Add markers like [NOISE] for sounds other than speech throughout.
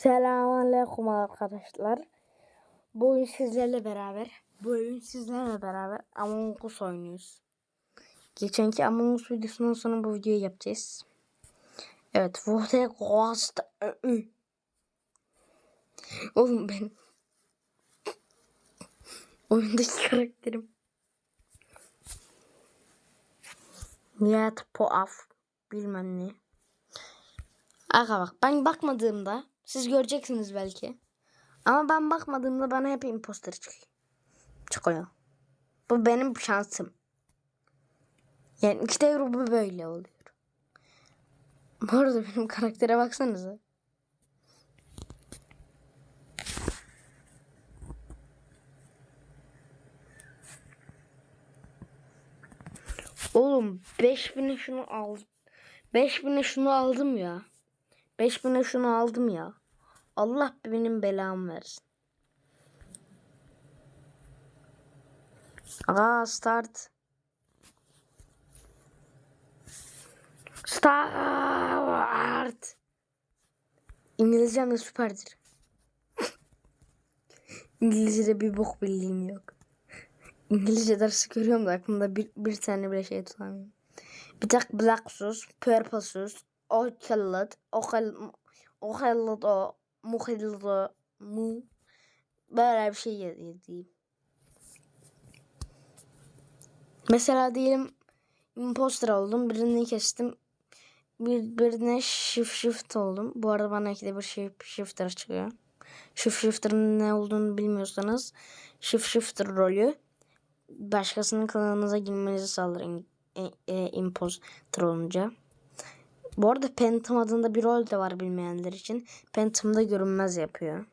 Selamünaleyküm arkadaşlar. Bu oyun sizlerle beraber. Bu oyun sizlerle beraber Among Us oynuyoruz. Geçenki Among Us videosundan sonra bu videoyu yapacağız. Evet. Vote Ghost. Oğlum ben. Oyundaki karakterim. Nihat Poaf. Bilmem ne. Aga bak ben bakmadığımda siz göreceksiniz belki. Ama ben bakmadığımda bana hep imposter çıkıyor. Bu benim şansım. Yani işte grubu böyle oluyor. Bu arada benim karaktere baksanıza. Oğlum 5000'e şunu al. 5000'e şunu aldım ya. 5000'e şunu aldım ya. Allah benim belamı versin. Aa start. Start. İngilizcem de süperdir. [LAUGHS] İngilizce'de bir bok bildiğim yok. İngilizce dersi görüyorum da aklımda bir, bir tane bile şey tutamıyorum. Bir tek black sus, purple sus, ocelot, okel, ocelot o, muhellot o, mu. Böyle bir şey yazayım. Mesela diyelim imposter oldum. Birini kestim. Bir, birine shift shift oldum. Bu arada bana ikide bir shift shifter çıkıyor. Shift shifter'ın ne olduğunu bilmiyorsanız shift shifter rolü başkasının kanalınıza girmenizi sağlar e, e, imposter olunca. Bu arada Phantom adında bir rol de var bilmeyenler için. Phantom'da görünmez yapıyor.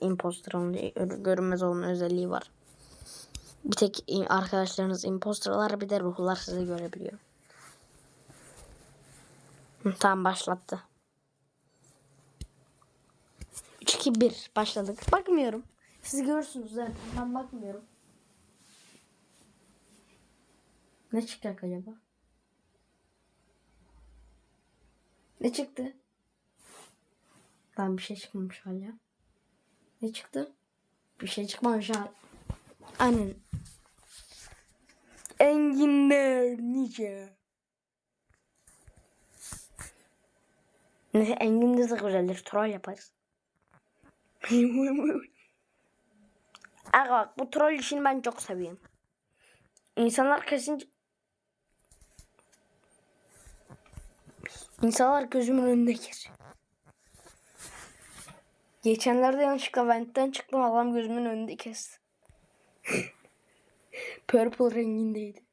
Imposter olunca görünmez olma özelliği var. Bir tek arkadaşlarınız imposterlar bir de ruhlar sizi görebiliyor. Tamam başlattı. 3 2 1 başladık. Bakmıyorum. Siz görürsünüz zaten. Ben bakmıyorum. Ne çıkacak acaba? Ne çıktı? Lan bir şey çıkmamış hala. Ne çıktı? Bir şey çıkmamış hala. Aynen. Enginler nice. Neyse enginler de güzeldir. Troll yaparız. [LAUGHS] Aga bak bu troll işini ben çok seviyorum. İnsanlar kesin İnsanlar gözümün önünde geçiyor. Geçenlerde yanlışlıkla ventten çıktım adam gözümün önünde kesti. [LAUGHS] Purple rengindeydi.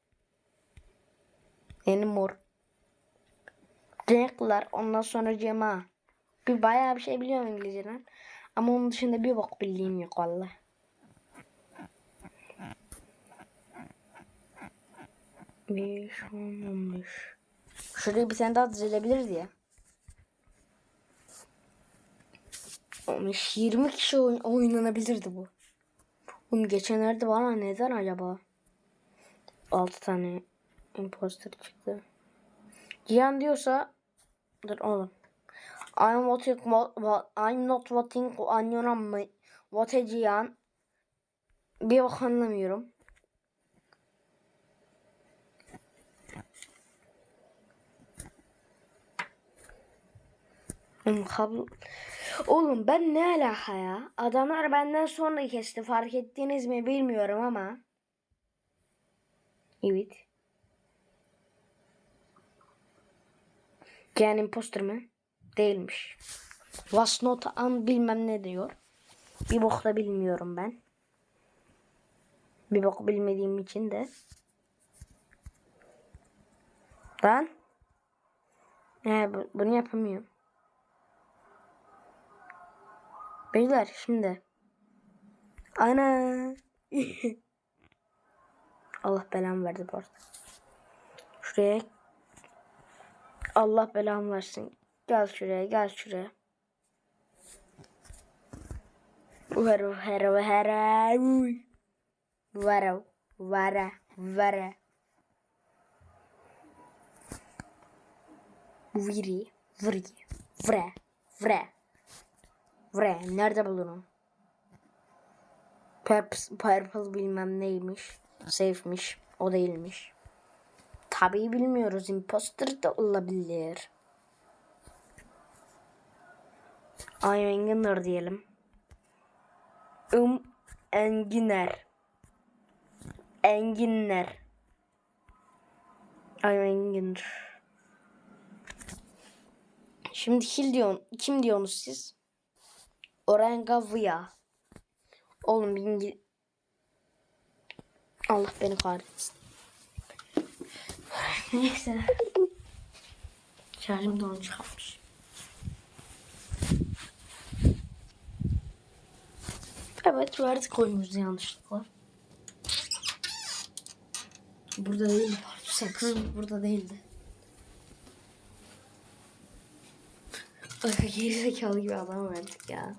Yeni mor. Renkler ondan sonra cema. Bir bayağı bir şey biliyorum İngilizceden. Ama onun dışında bir bok bildiğim yok valla. Bir, on beş. Şuraya bir tane daha dizilebilir diye. Olmuş 20 kişi oyn oynanabilirdi bu. Bunu geçenlerde bana neden acaba? 6 tane imposter çıktı. Cihan diyorsa dur oğlum. I'm voting I'm not voting on your amma. What a Cihan. Bir bak anlamıyorum. Kablo... Oğlum ben ne alaka ya? Adamlar benden sonra kesti. Fark ettiniz mi bilmiyorum ama. Evet. Yani imposter mı? Değilmiş. Was not an bilmem ne diyor. Bir bok da bilmiyorum ben. Bir bok bilmediğim için de. Ben. He, bu, bunu yapamıyorum. Beyler şimdi. Ana. [LAUGHS] Allah belamı verdi bu arada. Şuraya. Allah belamı versin. Gel şuraya gel şuraya. Vero vero vero. Vero vero vero. Viri vri vre vre. Buraya nerede bulurum? Purple, purple bilmem neymiş. Safe'miş. O değilmiş. Tabii bilmiyoruz. Imposter da olabilir. Ay Enginler diyelim. Um Enginer. Enginler. Ay Enginer. Şimdi kim diyor, kim diyorsunuz siz? Orangavia. Oğlum bir İngil... Allah beni kahretsin. [LAUGHS] Neyse. Şarjım da çıkarmış. Evet verdik oyumuzu yanlışlıkla. Burada değil. Sakın burada değildi. Geri zekalı gibi adam verdik ya.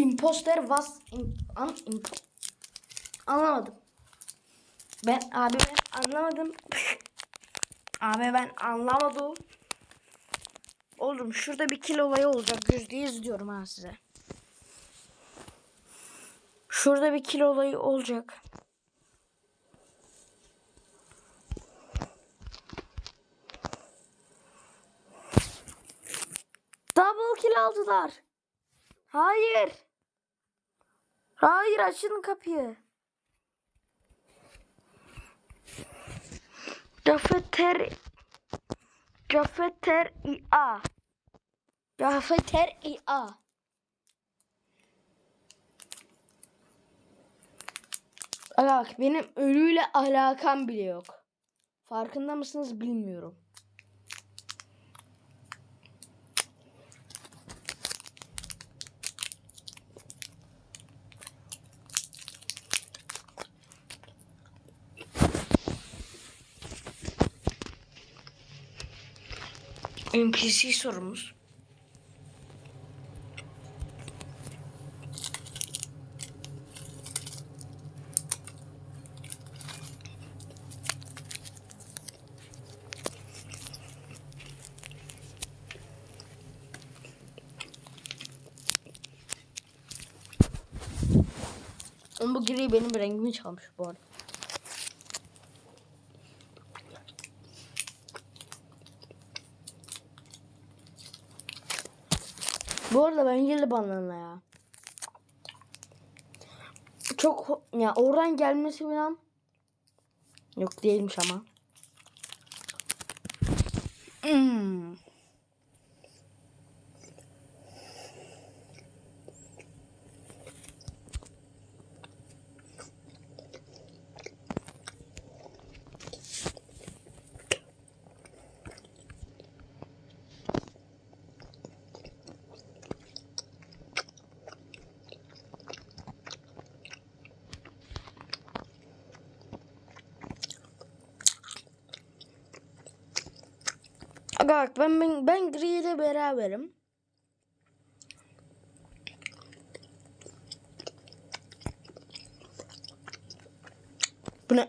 Imposter was im, an, impo, anlamadım. Ben abi ben anlamadım. [LAUGHS] abi ben anlamadım. Oğlum şurada bir kilo olayı olacak. Yüzde yüz diyorum ha size. Şurada bir kilo olayı olacak. Double kill aldılar. Hayır. Hayır açın kapıyı. Cafeter Cafeter IA Cafeter IA Bak benim ölüyle alakam bile yok. Farkında mısınız bilmiyorum. NPC sorumuz. Ama bu gri benim rengimi çalmış bu arada. Yıllı banana ya. Çok ya oradan gelmesi falan yok değilmiş ama. Hmm. Bak ben ben, ben Gri ile beraberim. Bu ne?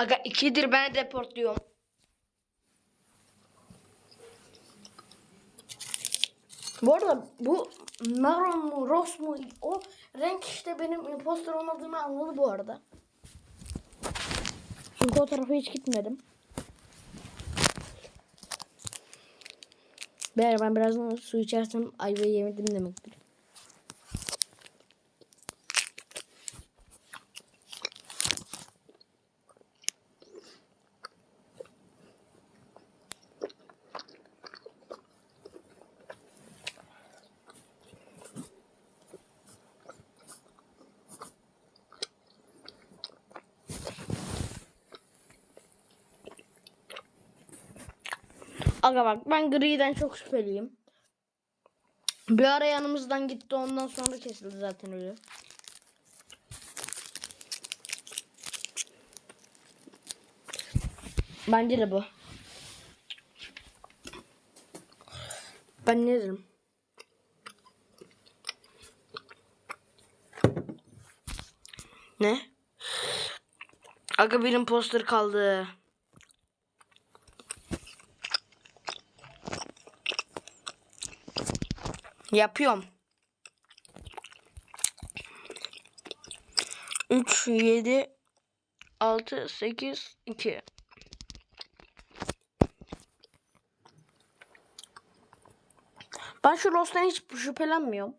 Aga ikidir ben reportluyorum. Bu arada bu Maron mu Ross mu o renk işte benim imposter olmadığımı anladı bu arada. Çünkü o tarafa hiç gitmedim. Eğer ben birazdan su içersem ayvayı yemedim demektir. Aga bak ben griden çok şüpheliyim. Bir ara yanımızdan gitti ondan sonra kesildi zaten öyle. Bence de bu. Ben ne derim? Ne? Aga bir imposter kaldı. Yapıyorum. 3, 7, 6, 8, 2. Ben şu Lost'tan hiç şüphelenmiyorum.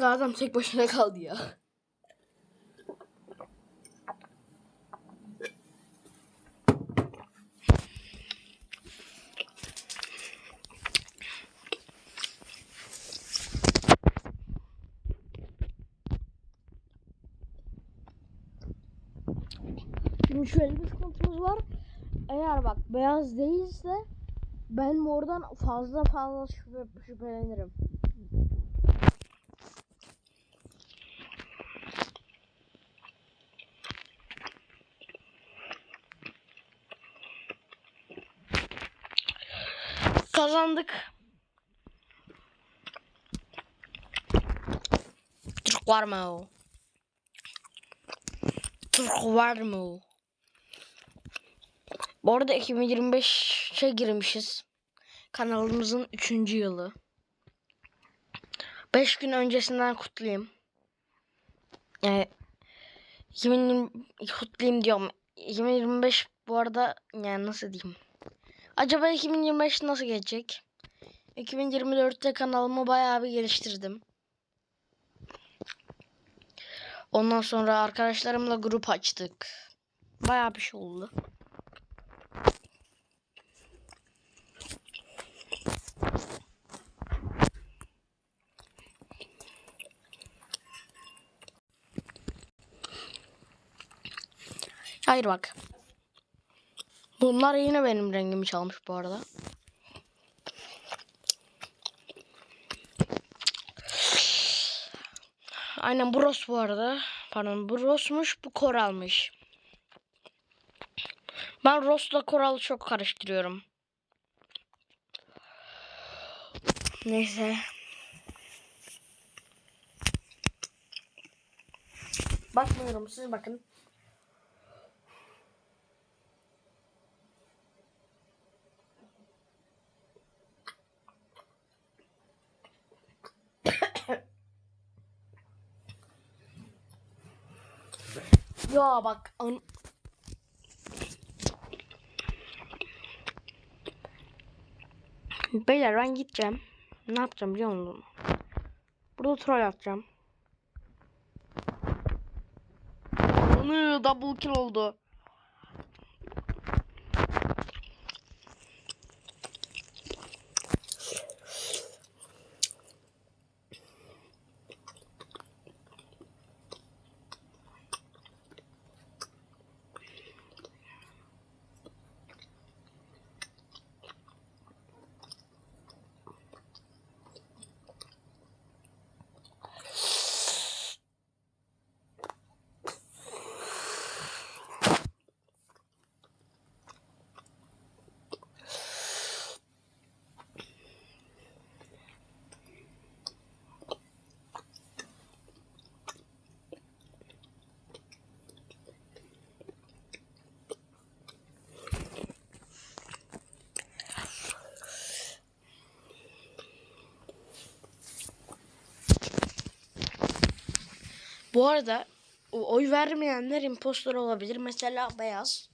Aga adam tek başına kaldı ya. Şimdi şöyle bir sıkıntımız var. Eğer bak beyaz değilse ben mordan fazla fazla şüphe, şüphelenirim. Kazandık. Türk var mı o? Türk var mı o? Bu arada 2025'e girmişiz. Kanalımızın 3. yılı. 5 gün öncesinden kutlayayım. Yani 2020 kutlayayım diyorum. 2025 bu arada yani nasıl diyeyim? Acaba 2025 nasıl geçecek? 2024'te kanalımı bayağı bir geliştirdim. Ondan sonra arkadaşlarımla grup açtık. Bayağı bir şey oldu. Hayır bak. Bunlar yine benim rengimi çalmış bu arada. Aynen bu Ross bu arada. Pardon bu Ross'muş bu Koral'mış. Ben Ross'la Koral'ı çok karıştırıyorum. Neyse. Bakmıyorum siz bakın. Ya bak an Beyler ben gideceğim. Ne yapacağım biliyor musun? Burada troll atacağım. Double kill oldu. Bu arada oy vermeyenler impostor olabilir. Mesela beyaz.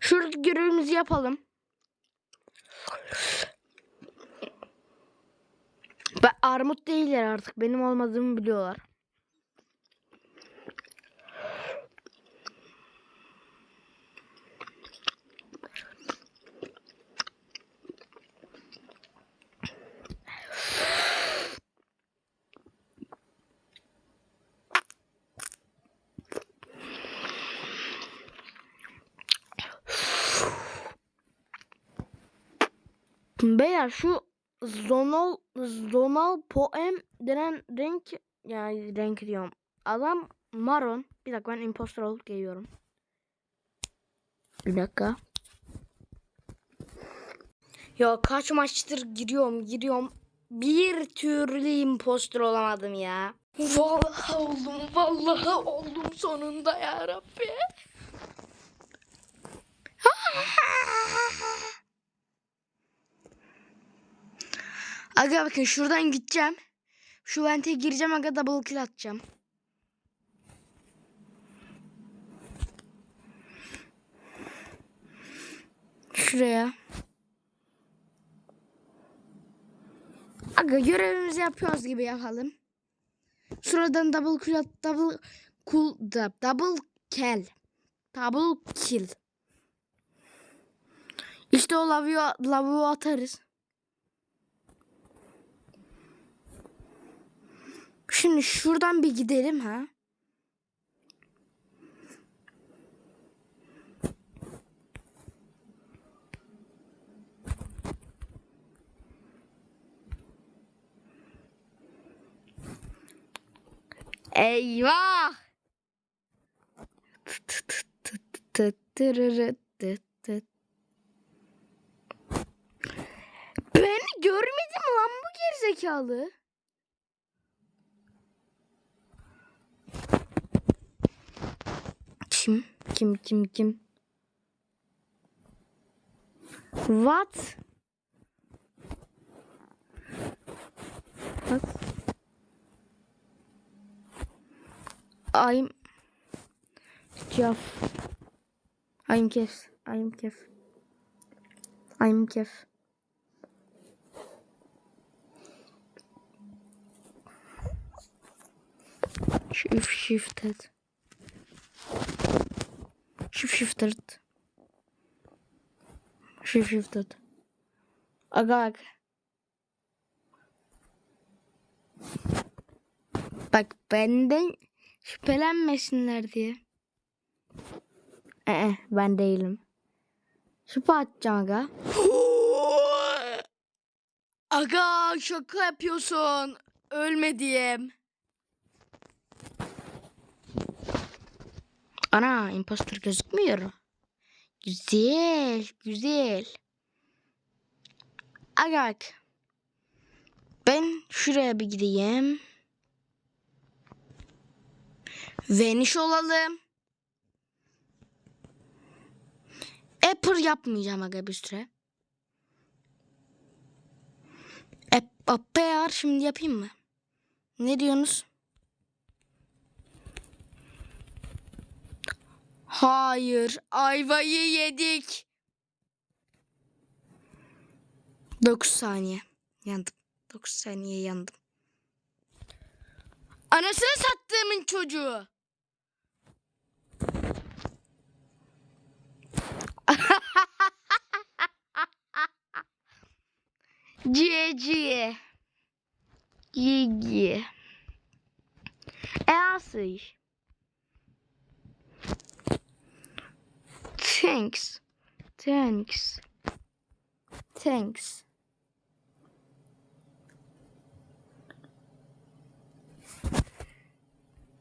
Şurada görevimizi yapalım. Armut değiller artık. Benim olmadığımı biliyorlar. Beyler şu zonal zonal poem denen renk yani renk diyorum. Adam maron. Bir dakika ben impostor olup geliyorum. Bir dakika. Ya kaç maçtır giriyorum giriyorum. Bir türlü impostor olamadım ya. Vallahi oldum vallahi oldum sonunda ya Rabbi. [LAUGHS] Aga bakın şuradan gideceğim. Şu vente gireceğim aga double kill atacağım. Şuraya. Aga görevimizi yapıyoruz gibi yapalım. Şuradan double kill at, double cool double kill. Double kill. İşte o lavuğu, lavuğu atarız. Şimdi şuradan bir gidelim ha. Eyvah! Beni görmedi mi lan bu gerizekalı? Kim? Kim kim? What? What? I'm Jeff. I'm Kef. I'm Kef. I'm Kef. Shift shifted. Shift shifted. Shift shifted. Aga bak. Bak benden şüphelenmesinler diye. Ee, ben değilim. Şüphe atacağım aga. [GASPS] Aga şaka yapıyorsun. Ölmediğim. Ana impostor gözükmüyor. Güzel, güzel. Aga bak. Ben şuraya bir gideyim. Vanish olalım. Apple yapmayacağım aga bir süre. Apple şimdi yapayım mı? Ne diyorsunuz? Hayır, ayvayı yedik. 9 saniye. Yandım. 9 saniye yandım. Anasını sattığımın çocuğu. GG. GG. É assim. Thanks. Thanks. Thanks.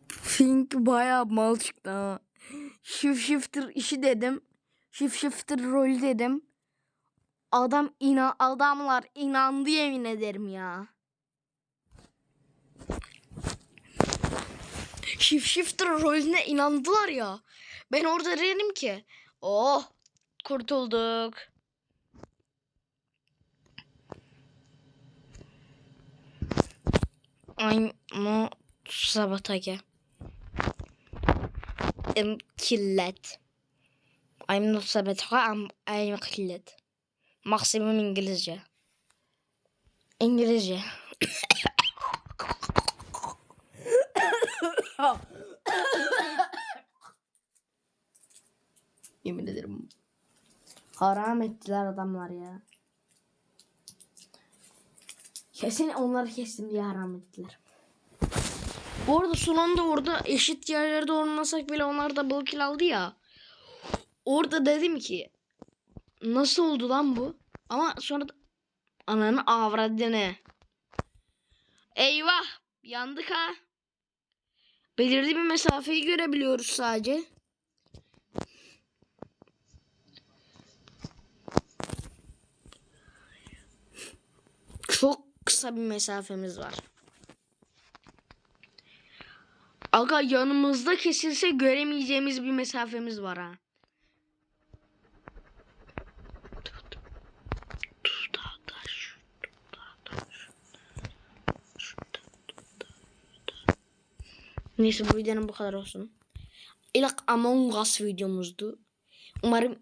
Fink bayağı mal çıktı ha. Shift shifter işi dedim. Shift shifter rolü dedim. Adam ina adamlar inandı yemin ederim ya. Shift shifter rolüne inandılar ya. Ben orada dedim ki Oh kurtulduk. Ay ama sabatake. Im killet. I'm not sabatake, I'm, I'm killet. Maksimum İngilizce. İngilizce. Yemin ederim. Haram ettiler adamlar ya. Kesin onları kestim diye haram ettiler. Bu arada son orada eşit yerlerde olmasak bile onlar da double kill aldı ya. Orada dedim ki nasıl oldu lan bu? Ama sonra da ananı avradını. Eyvah yandık ha. Belirli bir mesafeyi görebiliyoruz sadece. Çok kısa bir mesafemiz var. Aga yanımızda kesilse göremeyeceğimiz bir mesafemiz var ha. Neyse bu videonun bu kadar olsun. İlk Among Us videomuzdu. Umarım